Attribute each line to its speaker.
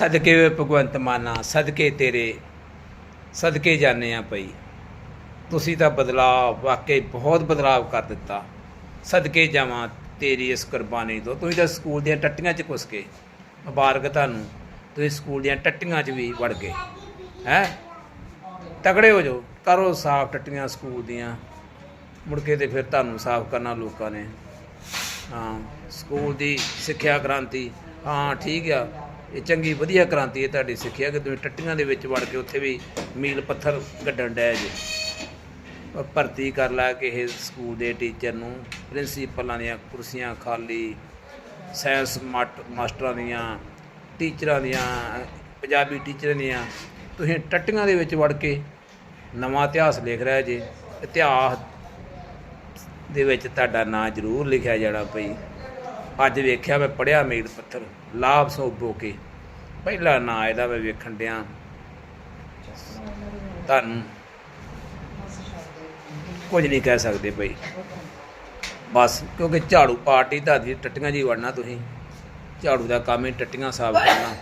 Speaker 1: ਸਦਕੇ ਵੇ ਭਗਵੰਤ ਮਾਨਾ, ਸਦਕੇ ਤੇਰੇ, ਸਦਕੇ ਜਾਣੇ ਆ ਪਈ ਤੁਸੀਂ ਤਾਂ ਬਦਲਾਅ ਵਾਕਈ ਬਹੁਤ ਬਦਲਾਅ ਕਰ ਦਿੱਤਾ। ਸਦਕੇ ਜਾਵਾਂ, ਤੇਰੀ ਇਸ ਕੁਰਬਾਨੀ ਤੋਂ। ਤੁਸੀਂ ਤਾਂ ਸਕੂਲ ਦੀਆਂ ਟੱਟੀਆਂ 'ਚ ਘੁਸ ਗਏ। ਮੁਬਾਰਕ ਤੁਹਾਨੂੰ। ਤੁਸੀਂ ਸਕੂਲ ਦੀਆਂ ਟੱਟੀਆਂ 'ਚ ਵੀ ਵੜ ਗਏ। ਹੈ? ਤਗੜੇ ਹੋ ਜਾਓ। ਕਰੋ ਸਾਫ਼ ਟੱਟੀਆਂ ਸਕੂਲ ਦੀਆਂ। ਮੁੜ ਕੇ ਤੇ ਫਿਰ ਤੁਹਾਨੂੰ ਸਾਫ਼ ਕਰਨਾ ਲੋਕਾਂ ਨੇ। ਹਾਂ, ਸਕੂਲ ਦੀ ਸਿੱਖਿਆ ਕ੍ਰਾਂਤੀ। ਹਾਂ, ਠੀਕ ਆ। ਇਹ ਚੰਗੀ ਵਧੀਆ ਕ੍ਰਾਂਤੀ ਹੈ ਤੁਹਾਡੀ ਸਿੱਖਿਆ ਕਿ ਤੁਸੀਂ ਟੱਟੀਆਂ ਦੇ ਵਿੱਚ ਵੜ ਕੇ ਉੱਥੇ ਵੀ ਮੀਲ ਪੱਥਰ ਗੱਡਣ ਡੈ ਜੇ। ਭਰਤੀ ਕਰ ਲਾ ਕਿਸੇ ਸਕੂਲ ਦੇ ਟੀਚਰ ਨੂੰ, ਪ੍ਰਿੰਸੀਪਲਾਂ ਦੀਆਂ ਕੁਰਸੀਆਂ ਖਾਲੀ, ਸਾਇੰਸ ਮਾਟ- ਮਾਸਟਰਾਂ ਦੀਆਂ, ਟੀਚਰਾਂ ਦੀਆਂ, ਪੰਜਾਬੀ ਟੀਚਰਾਂ ਦੀਆਂ, ਤੁਸੀਂ ਟੱਟੀਆਂ ਦੇ ਵਿੱਚ ਵੜ ਕੇ ਨਵਾਂ ਇਤਿਹਾਸ ਲਿਖ ਰਿਹਾ ਜੇ। ਇਤਿਹਾਸ ਦੇ ਵਿੱਚ ਤੁਹਾਡਾ ਨਾਂ ਜ਼ਰੂਰ ਲਿਖਿਆ ਜਾਣਾ ਪਈ। ਅੱਜ ਵੇਖਿਆ ਮੈਂ ਪੜਿਆ ਮੀਲ ਪੱਥਰ, ਲਾਭ ਸੋਭੋ ਕੇ। ਪਹਿਲਾ ਨਾਂ ਇਹਦਾ ਮੈਂ ਵੇਖਣ ਡਿਆ। ਤੁਹਾਨੂੰ ਕੁਝ ਨਹੀਂ ਕਹਿ ਸਕਦੇ ਭਾਈ ਬਸ, ਕਿਉਂਕਿ ਝਾੜੂ ਪਾਰਟੀ ਤੁਹਾਡੀ ਟੱਟੀਆਂ ਜੀ ਵੜਨਾ ਤੁਸੀਂ। ਝਾੜੂ ਦਾ ਕੰਮ ਹੀ ਟੱਟੀਆਂ ਸਾਫ਼ ਕਰਨਾ।